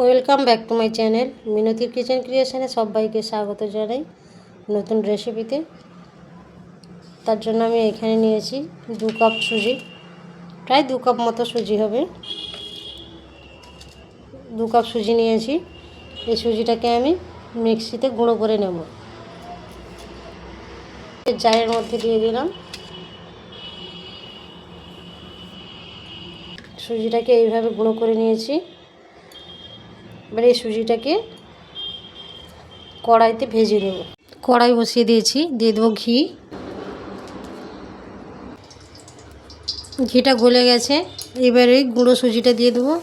Welcome back to my channel মিনতির kitchen ক্রিয়েশনে সবাইকে স্বাগত জানাই নতুন রেসিপিতে তার জন্য আমি এখানে নিয়েছি দু কাপ সুজি। প্রায় দু কাপ মতো সুজি হবে। দু কাপ সুজি নিয়েছি। এই সুজিটাকে আমি মিক্সিতে গুঁড়ো করে নেব। জারের মধ্যে দিয়ে দিলাম। সুজিটাকে এইভাবে গুঁড়ো করে নিয়েছি। এবার এই সুজিটাকে কড়াইতে ভেজে নেব। কড়াই বসিয়ে দিয়েছি, দিয়ে দেবো ঘি। ঘিটা গলে গেছে, এবারে গুঁড়ো সুজিটা দিয়ে দেবো।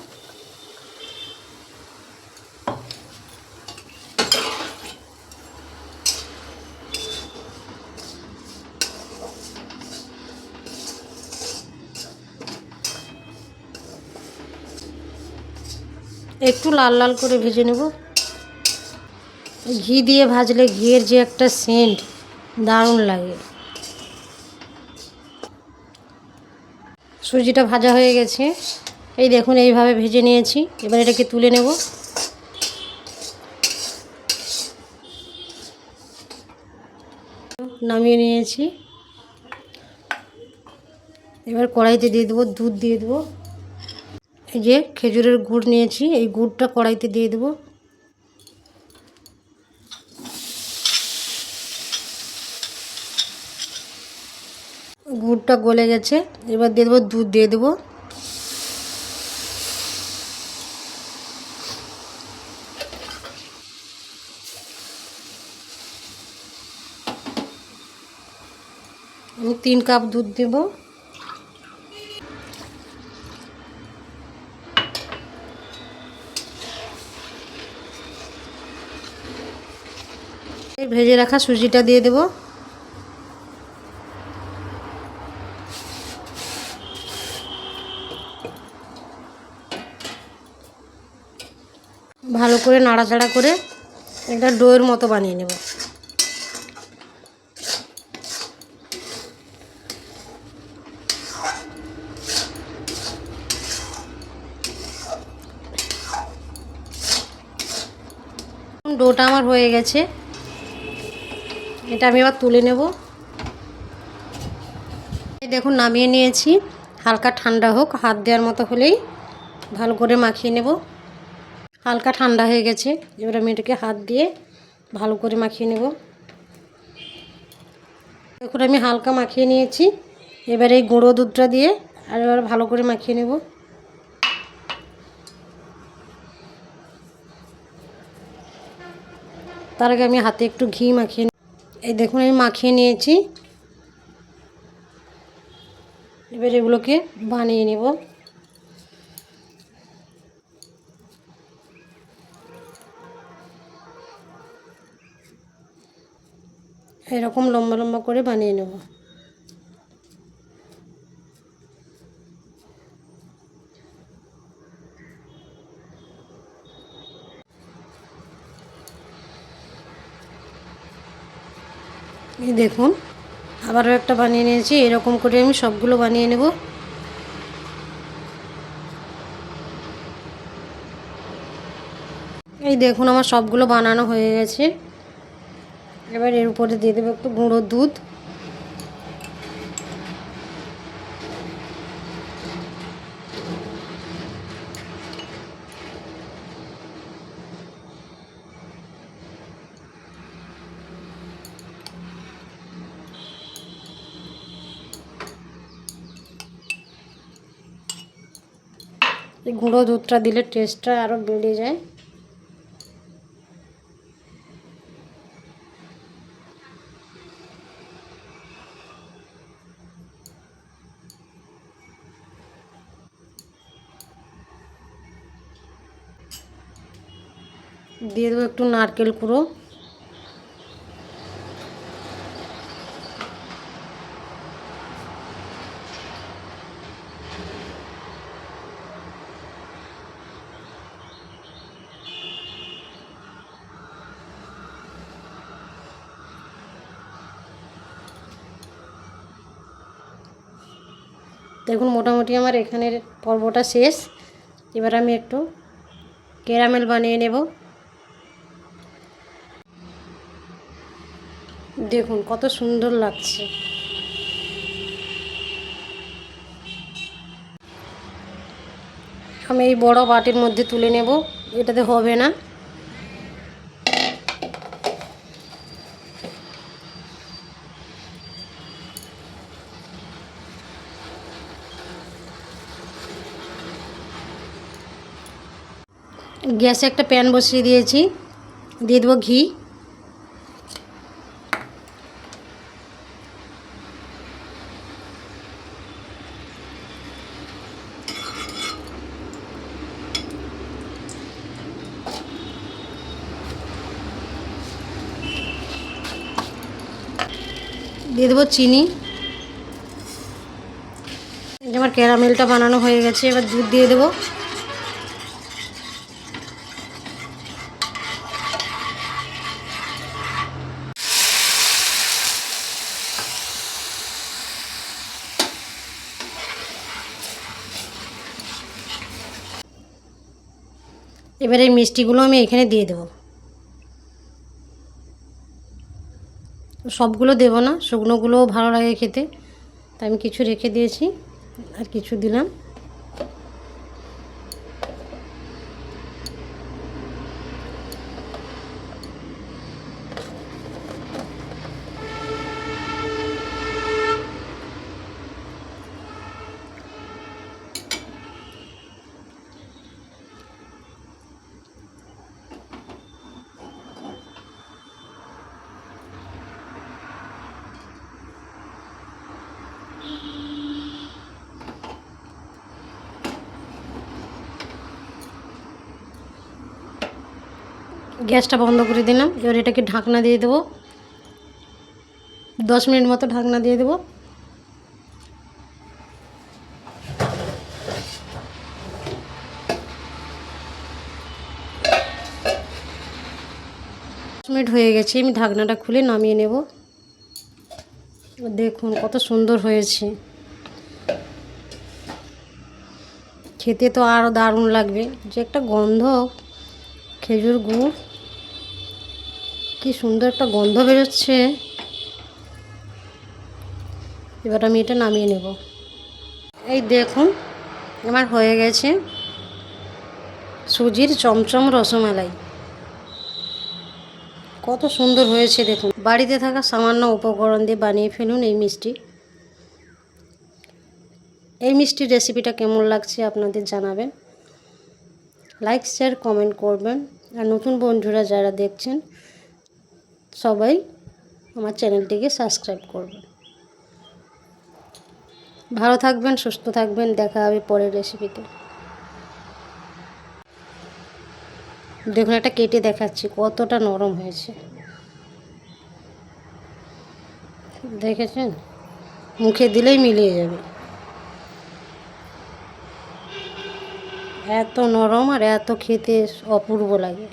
একটু লাল লাল করে ভেজে নেব। ঘি দিয়ে ভাজলে ঘিয়ের যে একটা সেন্ট দারুণ লাগে। সুজিটা ভাজা হয়ে গেছে। এই দেখুন, এইভাবে ভেজে নিয়েছি। এবার এটাকে তুলে নেব। নামিয়ে নিয়েছি। এবার কড়াইতে দিয়ে দেবো, দুধ দিয়ে দেবো। যে খেজুরের গুড় নিয়েছি, এই গুড়টা কড়াইতে দিয়ে দেবো। গুড়টা গলে গেছে, এবার দিয়ে দেবো দুধ, দিয়ে দেবো। আমি তিন কাপ দুধ দেবো। ভেজে রাখা সুজিটা দিয়ে দেব। ভালো করে নাড়াচাড়া করে একটা ডোয়ের মতো বানিয়ে নেব। ডোটা আমার হয়ে গেছে। এটা আমি আবার তুলে নেব। দেখুন, নামিয়ে নিয়েছি। হালকা ঠান্ডা হোক, হাত দেওয়ার মতো হলেই ভালো করে মাখিয়ে নেব। হালকা ঠান্ডা হয়ে গেছে, এবার আমি এটাকে হাত দিয়ে ভালো করে মাখিয়ে নেব। দেখুন, আমি হালকা মাখিয়ে নিয়েছি। এবার এই গুঁড়ো দুধটা দিয়ে আর এবার ভালো করে মাখিয়ে নেব। তার আগে আমি হাতে একটু ঘি মাখিয়ে এই দেখুন, আমি মাখিয়ে নিয়েছি। এবার এগুলোকে বানিয়ে নেব। এরকম লম্বা লম্বা করে বানিয়ে নেব। এই দেখুন, আবারও একটা বানিয়ে নিয়েছি। এরকম করে আমি সবগুলো বানিয়ে নেব। এই দেখুন, আমার সবগুলো বানানো হয়ে গেছে। এবার এর উপরে দিয়ে দেবো একটু গুঁড়ো দুধ। এই গুঁড়ো দুধটা দিলে টেস্টটা আরও বেড়ে যায়। দিয়ে দেবো একটু নারকেল কুড়ো। দেখুন, মোটামুটি আমার এখানের পর্বটা শেষ। এবার আমি একটু ক্যারামেল বানিয়ে নেব। দেখুন, কত সুন্দর লাগছে। আমি এই বড় বাটির মধ্যে তুলে নেব। এটাতে হবে না। গ্যাসে একটা প্যান বসিয়ে দিয়েছি। দিয়ে দেবো ঘি। দিয়ে দেবো চিনি। আমার ক্যারামেলটা বানানো হয়ে গেছে, এবার দুধ দিয়ে দেবো। এবার এই মিষ্টিগুলো আমি এখানে দিয়ে দেব। সবগুলো দেব না, শুকনোগুলোও ভালো লাগে খেতে। তাই আমি কিছু রেখে দিয়েছি, আর কিছু দিলাম। গ্যাসটা বন্ধ করে দিলাম। এবার এটাকে ঢাকনা দিয়ে দেবো। দশ মিনিট মতো ঢাকনা দিয়ে দেবো। দশ মিনিট হয়ে গেছে, আমি ঢাকনাটা খুলে নামিয়ে নেব। দেখুন কত সুন্দর হয়েছে। খেতে তো আরও দারুণ লাগবে। যে একটা গন্ধ খেজুর গুড়। কি সুন্দর একটা গন্ধ বেরোচ্ছে। এবার আমি এটা নামিয়ে নেব। এই দেখুন, আমার হয়ে গেছে সুজির চমচম রসমালাই। কত সুন্দর হয়েছে দেখুন। বাড়িতে থাকা সামান্য উপকরণ দিয়ে বানিয়ে ফেলুন এই মিষ্টি। এই মিষ্টির রেসিপিটা কেমন লাগছে আপনাদের জানাবেন। লাইক শেয়ার কমেন্ট করবেন। আর নতুন বন্ধুরা যারা দেখছেন, সবাই আমার চ্যানেলটিকে সাবস্ক্রাইব করবেন। ভালো থাকবেন, সুস্থ থাকবেন, দেখা হবে পরের রেসিপিতে দেখুন একটা কেটে দেখাচ্ছি, কতটা নরম হয়েছে। দেখেছেন? মুখে দিলেই মিলিয়ে যাবে। এত নরম আর এত খেতে অপূর্ব লাগে।